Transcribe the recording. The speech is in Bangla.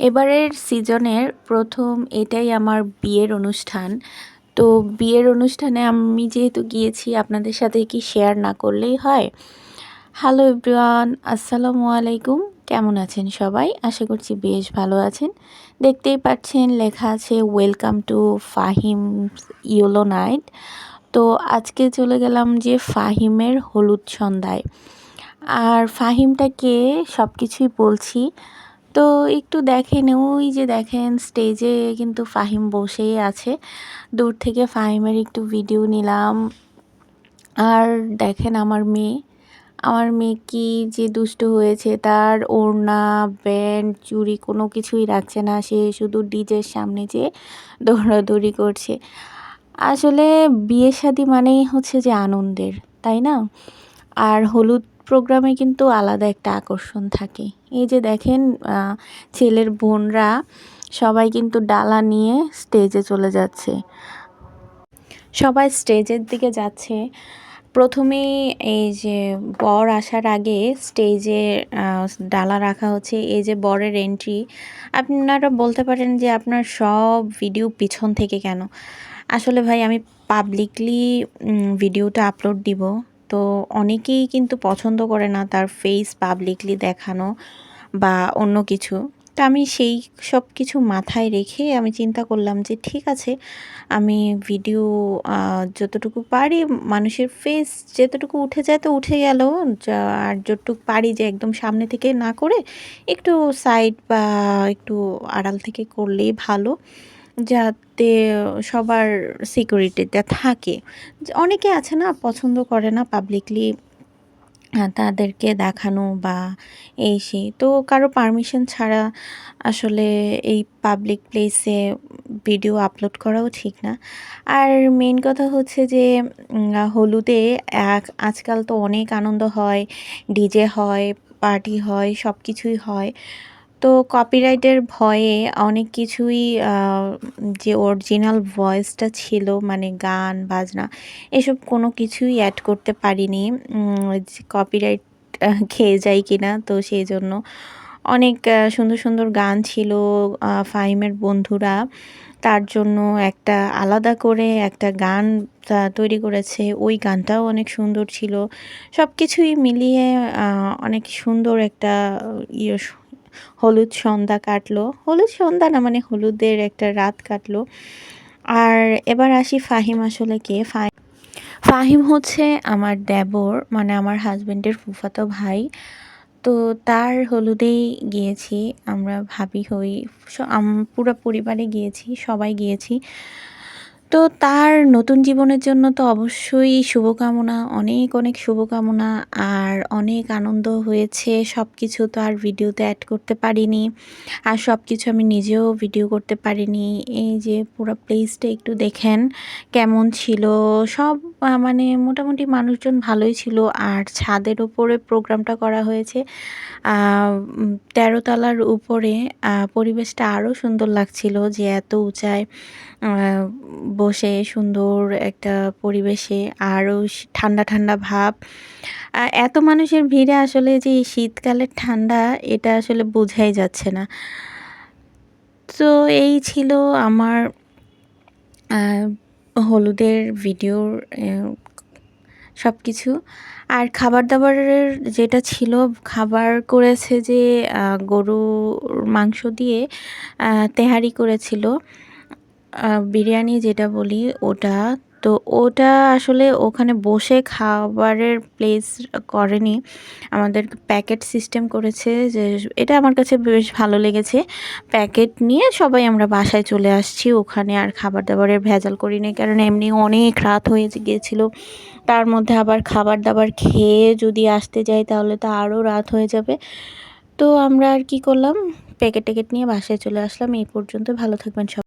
এবারের সিজনের প্রথম এটাই আমার বিয়ের অনুষ্ঠান। তো বিয়ের অনুষ্ঠানে আমি যেহেতু গিয়েছি, আপনাদের সাথে কি শেয়ার না করলেই হয়? হ্যালো এভরিওয়ান আসসালামু আলাইকুম। কেমন আছেন সবাই? আশা করছি বেশ ভালো আছেন। দেখতেই পাচ্ছেন লেখা আছে welcome to Fahim yellow night তো আজকে চলে গেলাম যে ফাহিমের হলুদ সন্ধ্যায়। আর ফাহিমটাকে সব কিছুই বলছি তো একটু দেখেন, ওই যে দেখেন স্টেজে কিন্তু ফাহিম বসেই আছে। দূর থেকে ফাহিমের একটু ভিডিও নিলাম। আর দেখেন আমার মেয়ে আমার মেয়ে কি যে দুষ্ট হয়েছে, তার ওড়না, ব্যান্ড চুরি কোনো কিছুই রাখছে না, সে শুধু ডিজের সামনে যে দৌড়াদৌড়ি করছে। আসলে বিয়ে শাদি মানেই হচ্ছে যে আনন্দের, তাই না? আর হলুদ প্রোগ্রামে কিন্তু আলাদা একটা আকর্ষণ থাকে। এই যে দেখেন ছেলের বোনরা সবাই কিন্তু ডালা নিয়ে স্টেজে চলে যাচ্ছে। সবাই স্টেজের দিকে যাচ্ছে। প্রথমেই এই যে বর আসার আগে স্টেজে ডালা রাখা হচ্ছে। এই যে বরের এন্ট্রি আপনারা বলতে পারেন যে আপনার সব ভিডিও পিছন থেকে কেন? আসলে ভাই, আমি পাবলিকলি ভিডিওটা আপলোড দিব। তো অনেকেই কিন্তু পছন্দ করে না তার ফেস পাবলিকলি দেখানো বা অন্য কিছু। তো আমি সেই সব কিছু মাথায় রেখে আমি চিন্তা করলাম যে ঠিক আছে, আমি ভিডিও যতটুকু পারি মানুষের ফেস যতটুকু উঠে যায় তো উঠে গেল। আর যতটুকু পারি যে একদম সামনে থেকে না করে একটু সাইড বা একটু আড়াল থেকে করলেই ভালো। যাতে সবার সিকিউরিটিতে থাকে। অনেকে আছে না, পছন্দ করে না পাবলিকলি তাদেরকে দেখানো বা এই সেই। তো কারও পারমিশন ছাড়া আসলে এই পাবলিক প্লেসে ভিডিও আপলোড করাও ঠিক না। আর মেন কথা হচ্ছে যে হলুদে এক, আজকাল তো অনেক আনন্দ হয় ডিজে হয় পার্টি হয় সব কিছুই হয়। তো কপিরাইটের ভয়ে অনেক কিছুই যে অরিজিনাল ভয়েসটা ছিল মানে গান, বাজনা, এসব কোনো কিছুই অ্যাড করতে পারিনি। কপিরাইট খেয়ে যাই কিনা, তো সেই জন্য অনেক সুন্দর সুন্দর গান ছিল ফাহিমের বন্ধুরা। তার জন্য একটা আলাদা করে একটা গান তৈরি করেছে। ওই গানটাও অনেক সুন্দর ছিল। সব কিছুই মিলিয়ে অনেক সুন্দর একটা ইয়ে হলুদ সন্ধ্যা কাটলো। হলুদ সন্ধ্যা না মানে হলুদের একটা রাত কাটলো। আর এবার আসি ফাহিম আসলে কে? ফাহিম হচ্ছে আমার দেবর মানে আমার হাজব্যান্ডের ফুফাতো ভাই। তো তার হলুদেই গিয়েছি। আমরা ভাবি হই পুরো পরিবারে গিয়েছি, সবাই গিয়েছি। তো তার নতুন জীবনের জন্য তো অবশ্যই শুভকামনা, অনেক অনেক শুভকামনা আর অনেক আনন্দ হয়েছে। সব কিছু তো আর ভিডিওতে অ্যাড করতে পারিনি আর সব কিছু আমি নিজেও ভিডিও করতে পারিনি। এই যে পুরো প্লেসটা একটু দেখেন কেমন ছিল। সব মানে মোটামুটি মানুষজন ভালোই ছিল আর ছাদের উপরে প্রোগ্রামটা করা হয়েছে। তেরোতলার উপরে পরিবেশটা আরও সুন্দর লাগছিল যে এত উঁচায় বসে সুন্দর একটা পরিবেশে আরও ঠান্ডা ঠান্ডা ভাব। এত মানুষের ভিড়ে আসলে যে শীতকালের ঠান্ডা, এটা আসলে বোঝাই যাচ্ছে না। তো এই ছিল আমার হলুদের ভিডিওর সব কিছু আর খাবার দাবারের যেটা ছিল, খাবার করেছে যে গরুর মাংস দিয়ে তেহারি করেছিল। বিরিয়ানি যেটা বলি ওটা, তো ওটা আসলে ওখানে বসে খাবারের প্লেস করেনি। আমাদের প্যাকেট সিস্টেম করেছে যে, এটা আমার কাছে বেশ ভালো লেগেছে। প্যাকেট নিয়ে সবাই আমরা বাসায় চলে আসছি, ওখানে আর খাবার দাবারের ভেজাল করিনি, কারণ এমনি অনেক রাত হয়ে গিয়েছিল। তার মধ্যে আবার খাবার দাবার খেয়ে যদি আসতে যাই, তাহলে তো আরও রাত হয়ে যাবে। তো আমরা আর কি করলাম প্যাকেট ট্যাকেট নিয়ে বাসায় চলে আসলাম। এই পর্যন্ত, ভালো থাকবেন সব